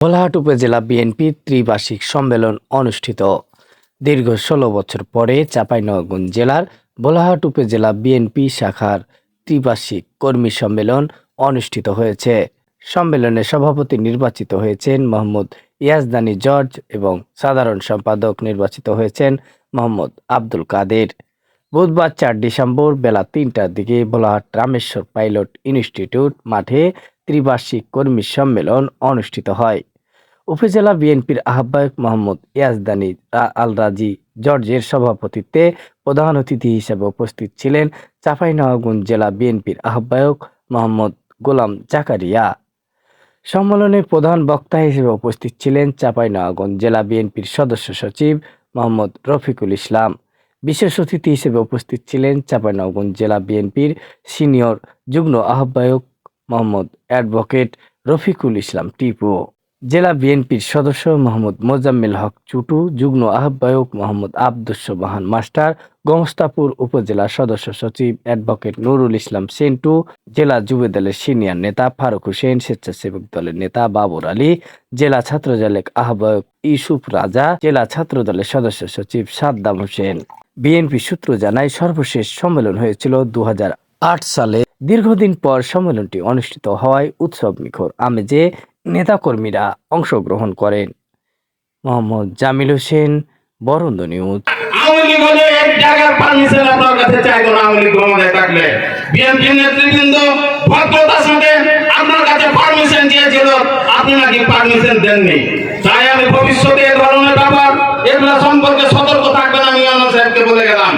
ভোলাহাট উপজেলা বিএনপির ত্রিবার্ষিক সম্মেলন অনুষ্ঠিত। দীর্ঘ ষোলো বছর পরে চাঁপাইনবাবগঞ্জ জেলার ভোলাহাট উপজেলা বিএনপি শাখার ত্রিবার্ষিক কর্মী সম্মেলন অনুষ্ঠিত হয়েছে। সম্মেলনে সভাপতি নির্বাচিত হয়েছেন মোহাম্মদ ইয়াজদানি জর্জ এবং সাধারণ সম্পাদক নির্বাচিত হয়েছেন মোহাম্মদ আব্দুল কাদের। বুধবার চার ডিসেম্বর বেলা তিনটার দিকে ভোলাহাট রামেশ্বর পাইলট ইনস্টিটিউট মাঠে ত্রিবার্ষিক কর্মী সম্মেলন অনুষ্ঠিত হয়। উপজেলা বিএনপির আহ্বায়ক মোহাম্মদ ইয়াজদানি আল রাজি জর্জের সভাপতিত্বে প্রধান অতিথি হিসেবে উপস্থিত ছিলেন চাঁপাইনবাবগঞ্জ জেলা বিএনপির আহ্বায়ক মোহাম্মদ গোলাম জাকারিয়া। সম্মেলনে প্রধান বক্তা হিসেবে উপস্থিত ছিলেন চাঁপাইনবাবগঞ্জ জেলা বিএনপির সদস্য সচিব মোহাম্মদ রফিকুল ইসলাম। বিশেষ অতিথি হিসেবে উপস্থিত ছিলেন চাঁপাইনবাবগঞ্জ জেলা বিএনপির সিনিয়র যুগ্ম আহ্বায়ক মোহাম্মদ অ্যাডভোকেট রফিকুল ইসলাম টিপু। জেলা বিএনপির সদস্য মোহাম্মদ মোজাম্মেল হক, চুটু, যুগ্ম আহ্বায়ক মোহাম্মদ আব্দুস সোবাহান মাস্টার গমস্তাপুর উপজেলা সদস্য সচিব অ্যাডভোকেট নুরুল ইসলাম সেন্টু, জেলা যুব দলের সিনিয়র নেতা ফারুক হোসেন, স্বেচ্ছাসেবক দলের নেতা বাবর আলী, জেলা ছাত্র আহ্বায়ক ইউসুফ রাজা, জেলা ছাত্র দলের সদস্য সচিব সাদ্দাম হোসেন। বিএনপি সূত্র জানায়, সর্বশেষ সম্মেলন হয়েছিল দু হাজার আট সালে। দীর্ঘদিন পর সম্মেলনটি অনুষ্ঠিত হওয়ায় উৎসব মুখর আমেজে নেতাকর্মীরা অংশগ্রহণ করেন। মোহাম্মদ জামিল হোসেন, বরন্দ নিউজ। পারমিশন আপনার কাছে আপনার কাছে পারমিশন চেয়েছিল পারমিশন তাই আমি ভবিষ্যতে এ ধরনের ব্যাপার, এগুলো সম্পর্কে সতর্ক থাকবেন আমি আমার সাহেবকে বলে গেলাম।